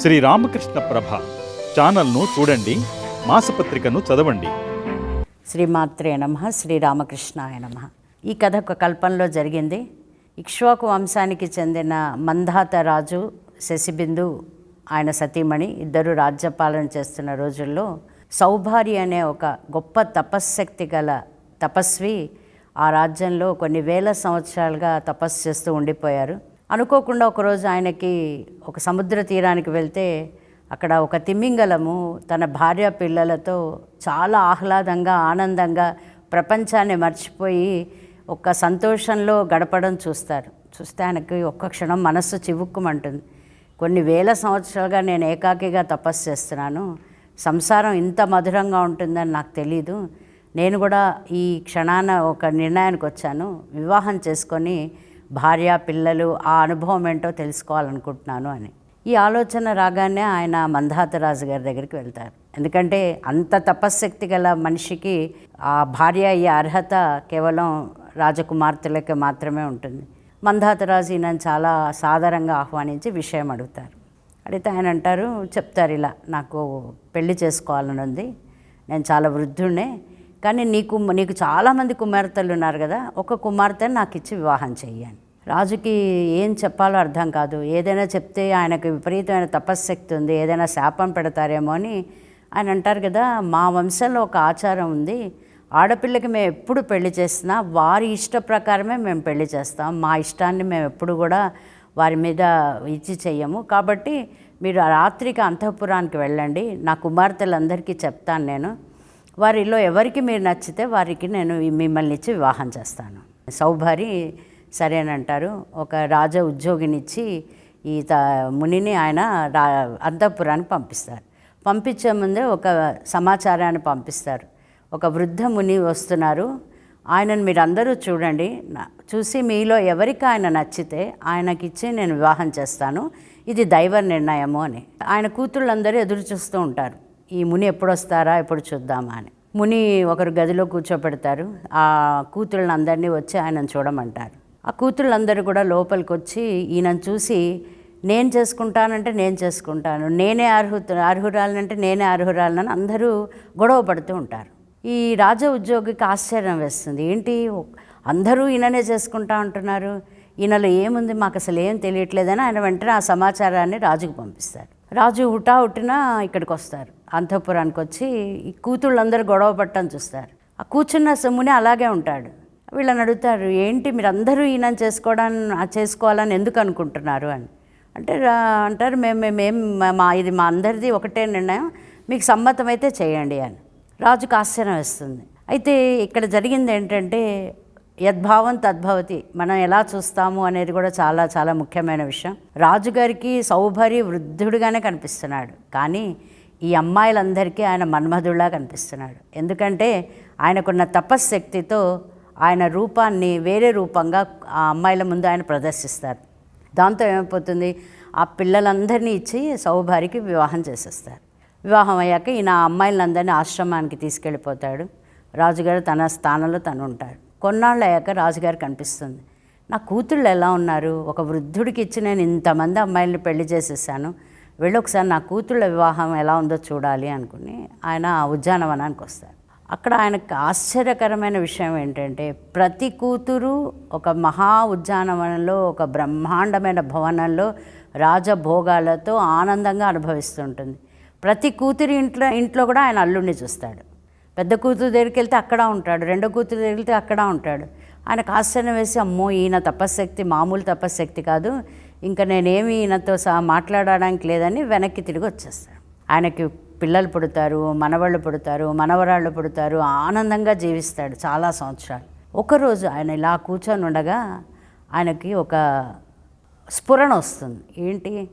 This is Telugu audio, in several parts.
శ్రీ రామకృష్ణ ప్రభ ఛానల్ను చూడండి మాసపత్రికను చదవండి. శ్రీమాత్రే నమ శ్రీరామకృష్ణాయ నమ. ఈ కథ ఒక కల్పనలో జరిగింది. ఇక్ష్వాకు వంశానికి చెందిన మందాత రాజు శశిబిందు ఆయన సతీమణి ఇద్దరు రాజ్యపాలన చేస్తున్న రోజుల్లో సౌభారి అనే ఒక గొప్ప తపశ్శక్తి గల తపస్వి ఆ రాజ్యంలో కొన్ని వేల సంవత్సరాలుగా తపస్సు చేస్తూ ఉండిపోయారు. అనుకోకుండా ఒకరోజు ఆయనకి ఒక సముద్ర తీరానికి వెళ్తే అక్కడ ఒక తిమింగలము తన భార్య పిల్లలతో చాలా ఆహ్లాదంగా ఆనందంగా ప్రపంచాన్ని మర్చిపోయి ఒక సంతోషంలో గడపడం చూస్తారు. చూస్తే ఆయనకి ఒక్క క్షణం మనస్సు చివుక్కుమంటుంది. కొన్ని వేల సంవత్సరాలుగా నేను ఏకాకిగా తపస్సు చేస్తున్నాను. సంసారం ఇంత మధురంగా ఉంటుందని నాకు తెలీదు. నేను కూడా ఈ క్షణాన ఒక నిర్ణయానికి వచ్చాను. వివాహం చేసుకొని భార్య పిల్లలు ఆ అనుభవం ఏంటో తెలుసుకోవాలనుకుంటున్నాను అని. ఈ ఆలోచన రాగానే ఆయన మందాతరాజు గారి దగ్గరికి వెళ్తారు. ఎందుకంటే అంత తపశ్శక్తి గల మనిషికి ఆ భార్య అయ్యే అర్హత కేవలం రాజకుమార్తెలకి మాత్రమే ఉంటుంది. మందాతరాజు ఈయన చాలా సాధారణంగా ఆహ్వానించి విషయం అడుగుతారు. అడిగితే ఆయన అంటారు చెప్తారు ఇలా నాకు పెళ్ళి చేసుకోవాలని ఉంది. నేను చాలా వృద్ధుడినే కానీ నీకు నీకు చాలామంది కుమార్తెలు ఉన్నారు కదా ఒక కుమార్తెను నాకు ఇచ్చి వివాహం చెయ్యని. రాజుకి ఏం చెప్పాలో అర్థం కాదు. ఏదైనా చెప్తే ఆయనకు విపరీతమైన తపశ్శక్తి ఉంది ఏదైనా శాపం పెడతారేమో అని ఆయన అంటారు కదా మా వంశంలో ఒక ఆచారం ఉంది ఆడపిల్లకి మేము ఎప్పుడు పెళ్ళి చేసినా వారి ఇష్ట ప్రకారమే మేము పెళ్ళి చేస్తాం మా ఇష్టాన్ని మేము ఎప్పుడు కూడా వారి మీద ఇచ్చి చెయ్యము. కాబట్టి మీరు రాత్రికి అంతఃపురానికి వెళ్ళండి నా కుమార్తెలందరికీ చెప్తాను నేను. వారిలో ఎవరికి మీరు నచ్చితే వారికి నేను మిమ్మల్ని ఇచ్చి వివాహం చేస్తాను. సౌభారి సరేనంటారు ఒక రాజ ఉద్యోగినిచ్చి ఈ త మునిని ఆయన రా అంతఃపురానికి పంపిస్తారు. పంపించే ముందే ఒక సమాచారాన్ని పంపిస్తారు. ఒక వృద్ధ ముని వస్తున్నారు. ఆయనను మీరు అందరూ చూడండి చూసి మీలో ఎవరికి ఆయన నచ్చితే ఆయనకిచ్చి నేను వివాహం చేస్తాను. ఇది దైవ నిర్ణయము అని. ఆయన కూతుళ్ళందరూ ఎదురు చూస్తూ ఉంటారు. ఈ ముని ఎప్పుడు వస్తారా ఎప్పుడు చూద్దామా అని. ముని ఒకరు గదిలో కూర్చోపెడతారు. ఆ కూతుళ్ళని అందరినీ వచ్చి ఆయనను చూడమంటారు. ఆ కూతుళ్ళందరూ కూడా లోపలికి వచ్చి ఈయనను చూసి నేను చేసుకుంటానంటే నేను చేసుకుంటాను. నేనే అర్హు అర్హురాలనంటే నేనే అర్హురాలనని అందరూ గొడవ పడుతూ ఉంటారు. ఈ రాజ ఉద్యోగికి ఆశ్చర్యం వేస్తుంది. ఏంటి? అందరూ ఈయననే చేసుకుంటా అంటున్నారు ఈయనలో ఏముంది? మాకు అసలు ఏం తెలియట్లేదని ఆయన వెంటనే ఆ సమాచారాన్ని రాజుకు పంపిస్తారు. రాజు హుటా హుటిన ఇక్కడికి వస్తారు అంతఃపురానికి వచ్చి ఈ కూతుళ్ళందరూ గొడవ పట్టడం చూస్తారు. ఆ కూర్చున్న సొమ్ముని అలాగే ఉంటాడు. వీళ్ళని అడుగుతారు ఏంటి మీరు అందరూ ఈయన చేసుకోవడానికి చేసుకోవాలని ఎందుకు అనుకుంటున్నారు? అని. అంటే రా- అంటారు మేము మేమేం మా ఇది మా అందరిది ఒకటే నిర్ణయం మీకు సమ్మతమైతే చేయండి అని. రాజుకు ఆశ్చర్యం వేస్తుంది. అయితే ఇక్కడ జరిగింది ఏంటంటే యద్భావం తద్భవతి మనం ఎలా చూస్తాము అనేది కూడా చాలా చాలా ముఖ్యమైన విషయం. రాజుగారికి సౌభరి వృద్ధుడుగానే కనిపిస్తున్నాడు. కానీ ఈ అమ్మాయిలందరికీ ఆయన మన్మధుడిలా కనిపిస్తున్నాడు. ఎందుకంటే ఆయనకున్న తపశ్శక్తితో ఆయన రూపాన్ని వేరే రూపంగా ఆ అమ్మాయిల ముందు ఆయన ప్రదర్శిస్తారు. దాంతో ఏమైపోతుంది? ఆ పిల్లలందరినీ ఇచ్చి సౌభారికి వివాహం చేసేస్తారు. వివాహం అయ్యాక ఈయన ఆ అమ్మాయిలందరినీ ఆశ్రమానికి తీసుకెళ్ళిపోతాడు. రాజుగారు తన స్థానంలో తను ఉంటాడు. కొన్నాళ్ళు అయ్యాక రాజుగారు కనిపిస్తుంది. నా కూతుళ్ళు ఎలా ఉన్నారు? ఒక వృద్ధుడికి ఇచ్చి నేను ఇంతమంది అమ్మాయిల్ని పెళ్ళి చేసేసాను. వెళ్ళి ఒకసారి నా కూతుళ్ళ వివాహం ఎలా ఉందో చూడాలి అనుకుని ఆయన ఉద్యానవనానికి వస్తారు. అక్కడ ఆయనకు ఆశ్చర్యకరమైన విషయం ఏంటంటే ప్రతి కూతురు ఒక మహా ఉద్యానవనంలో ఒక బ్రహ్మాండమైన భవనంలో రాజభోగాలతో ఆనందంగా అనుభవిస్తుంటుంది. ప్రతి కూతురి ఇంట్లో ఇంట్లో కూడా ఆయన అల్లుడిని చూస్తాడు. పెద్ద కూతురు దగ్గరికి వెళ్తే అక్కడ ఉంటాడు రెండో కూతురు దగ్గరికి వెళ్తే అక్కడ ఉంటాడు. ఆయనకు ఆశ్చర్యం వేసి అమ్మో ఈయన తపశ్శక్తి మామూలు తపశ్శక్తి కాదు. ఇంకా నేనేమి ఈయనతో సహా మాట్లాడడానికి లేదని వెనక్కి తిరిగి వచ్చేస్తాడు. ఆయనకి పిల్లలు పుడతారు మనవాళ్ళు పుడతారు మనవరాళ్ళు పుడతారు ఆనందంగా జీవిస్తాడు చాలా సంవత్సరాలు. ఒకరోజు ఆయన ఇలా కూర్చొని ఉండగా ఆయనకి ఒక స్ఫురణ వస్తుంది. ఏంటి?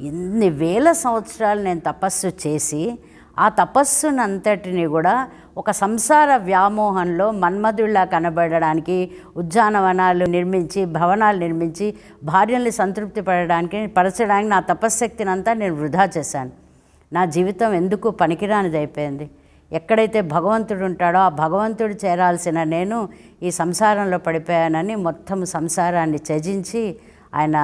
ఎన్ని వేల సంవత్సరాలు నేను తపస్సు చేసి ఆ తపస్సునంతటిని కూడా ఒక సంసార వ్యామోహంలో మన్మధుల్లా కనబడడానికి ఉద్యానవనాలు నిర్మించి భవనాలు నిర్మించి భార్యల్ని సంతృప్తి పడడానికి పరచడానికి నా తపశ్శక్తిని అంతా నేను వృధా చేశాను. నా జీవితం ఎందుకు పనికిరానిది అయిపోయింది ఎక్కడైతే భగవంతుడు ఉంటాడో ఆ భగవంతుడు చేరాల్సిన నేను ఈ సంసారంలో పడిపోయానని మొత్తం సంసారాన్ని త్యజించి ఆయన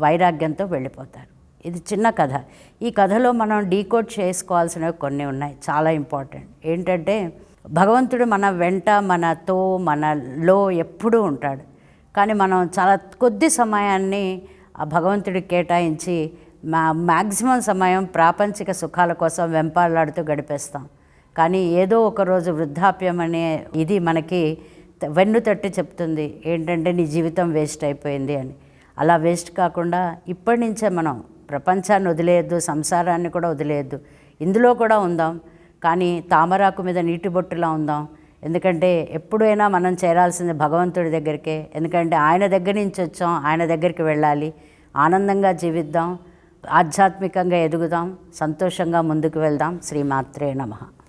వైరాగ్యంతో వెళ్ళిపోతారు. ఇది చిన్న కథ. ఈ కథలో మనం డీకోడ్ చేసుకోవాల్సినవి కొన్ని ఉన్నాయి చాలా ఇంపార్టెంట్. ఏంటంటే భగవంతుడు మన వెంట మనతో మనలో ఎప్పుడూ ఉంటాడు. కానీ మనం చాలా కొద్ది సమయాన్ని ఆ భగవంతుడికి కేటాయించి మా మ్యాక్సిమం సమయం ప్రాపంచిక సుఖాల కోసం వెంపాలాడుతూ గడిపేస్తాం. కానీ ఏదో ఒక రోజు వృద్ధాప్యం అనే ఇది మనకి వెన్ను తట్టి చెప్తుంది. ఏంటంటే నీ జీవితం వేస్ట్ అయిపోయింది అని. అలా వేస్ట్ కాకుండా ఇప్పటి నుంచే మనం ప్రపంచాన్ని వదిలేయద్దు సంసారాన్ని కూడా వదిలేయద్దు. ఇందులో కూడా ఉందాం. కానీ తామరాకు మీద నీటి బొట్టులా ఉందాం. ఎందుకంటే ఎప్పుడైనా మనం చేరాల్సింది భగవంతుడి దగ్గరికే. ఎందుకంటే ఆయన దగ్గర నుంచి వచ్చాం ఆయన దగ్గరికి వెళ్ళాలి. ఆనందంగా జీవిద్దాం ఆధ్యాత్మికంగా ఎదుగుదాం సంతోషంగా ముందుకు వెళ్దాం. శ్రీమాత్రే నమః.